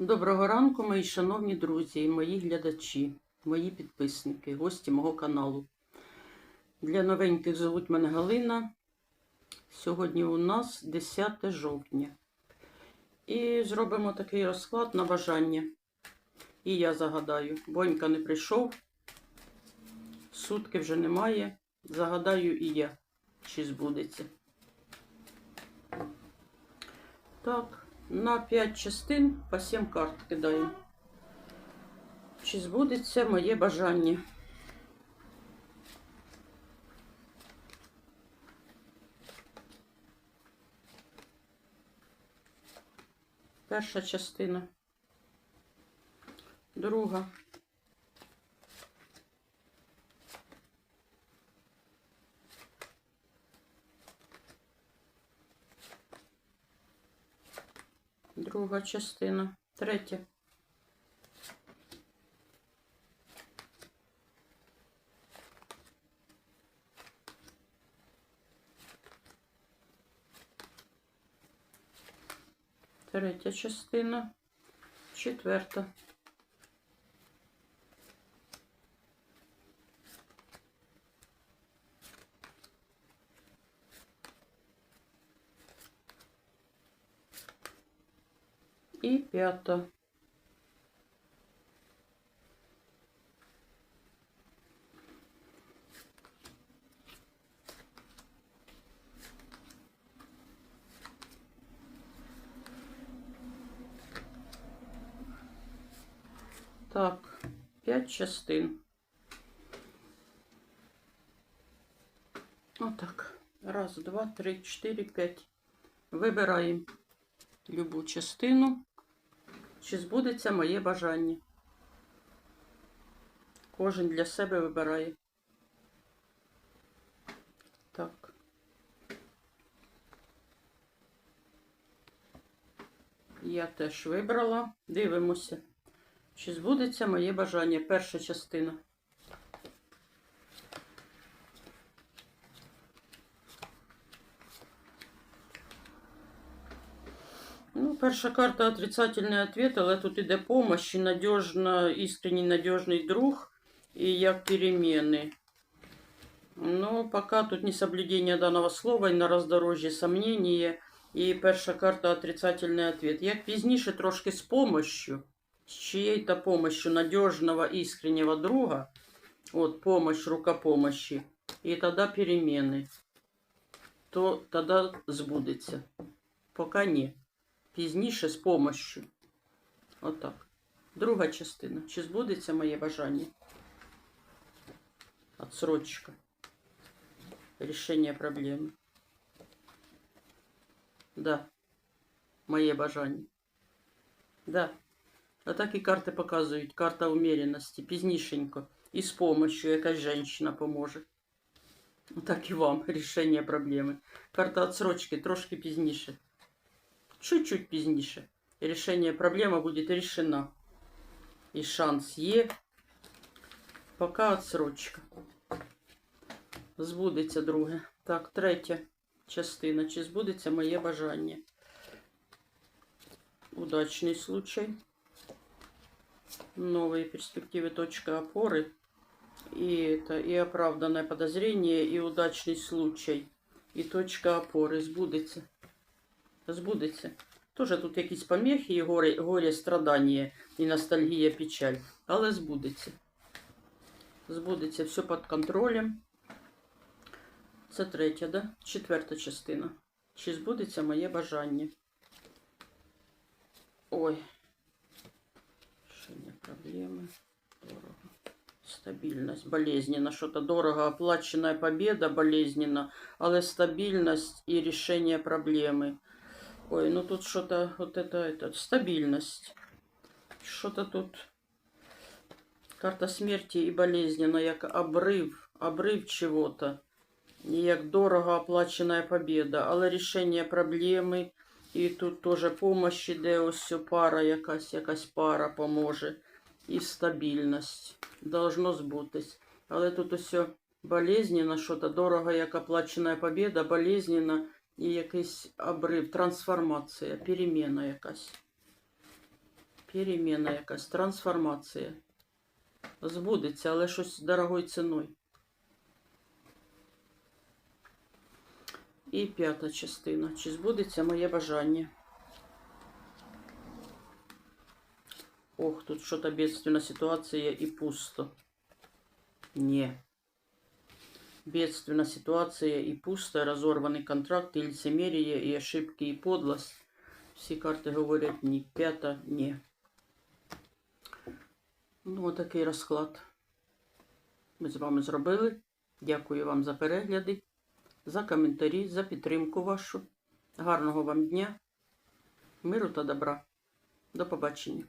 Доброго ранку, мої шановні друзі, мої глядачі, мої підписники, гості мого каналу. Для новеньких звуть мене Галина. Сьогодні у нас 10 жовтня. І зробимо такий розклад на бажання. І я загадаю. Бонька не прийшов, сутки вже немає. Загадаю і я, чи збудеться. Так. На 5 частин по 7 карт кидаю. Чи збудеться моє бажання? Перша частина. Друга. Друга частина. Третя. Третя частина. Четверта. І п'ята. Так, п'ять частин. Отак. Раз, два, три, чотири, п'ять. Вибираємо любу частину. Чи збудеться моє бажання? Кожен для себе вибирає. Так. Я теж вибрала. Дивимося. Чи збудеться моє бажання? Перша частина. Ну, перша карта отрицательний ответ, але тут іде помощь, і надежно, искренний надежный друг і як перемены. Ну, пока тут не соблюдение данного слова, і на роздорожжі сомнение. І перша карта отрицательний ответ. Як пізніше трошки з помощью, з чиєю-то помощью надежного искреннего друга, от помощь, рукопомощи, і тоді перемены, то тоді збудеться. Пока ні пізніше з помощью. Отак. Друга частина. Чи збудеться моє бажання? Отсрочка. Рішення проблеми. Да. Моє бажання. Да. А так і карти показують. Карта умеренності. Пізнішенько. І з помощью якась жінка поможе. Так і вам рішення проблеми. Карта отсрочки трошки пізніше. Чуть-чуть пізніше. Рішення проблеми буде рішена. І шанс є. Поки отсрочка. Збудеться друге. Так, третя частина. Чи збудеться моє бажання? Удачний случай. Новые перспективы, точка опоры. И это и оправданное подозрение, и удачный случай. І точка опори збудеться Збудеться. Тоже тут якісь помехи, і горе, горе страдання, і ностальгія, печаль. Але збудеться. Збудеться все під контролем. Це третя, да? Четверта частина. Чи збудеться моє бажання? Ой. Решение проблемы. Дорого. Стабільність, болезненно. Що-то дорого оплачена победа болезненно, але стабільність і рішення проблеми. Ой, ну тут что-то, вот это, это, стабильность. Что-то тут карта смерти і болезненно, як обрив, обрив чего-то. І як дорого оплачена победа, але рішення проблеми. І тут теж помощь іде, ось пара якась, якась пара поможе. І стабільність. Должно збутись. Але тут ось болезненно, що-то дорого, як оплачена победа, болезненно і якийсь обрив, трансформація, переміна якась. Переміна якась, трансформація. Збудеться, але щось дорогою ціною. І п'ята частина. Чи збудеться моє бажання? Ох, тут что-то бедственная ситуация и пусто. Не. Бедственная ситуация и пусто, контракт, и лицемерие, и ошибки, и подлость. Всі карти говорять ні. П'ята ні. Ну, отакий розклад. Ми з вами зробили. Дякую вам за перегляди, за коментарі, за підтримку вашу. Гарного вам дня, миру та добра. До побачення.